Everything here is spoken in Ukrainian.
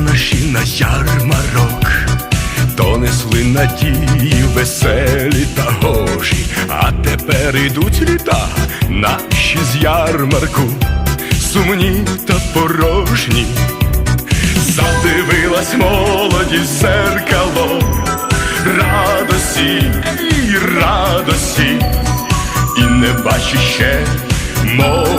наші на ярмарок, донесли надії веселі та гожі, а тепер ідуть літа наші з ярмарку, сумні та порожні. Задивилась молоді в зеркало, радості і радості, і не бачить ще молоді.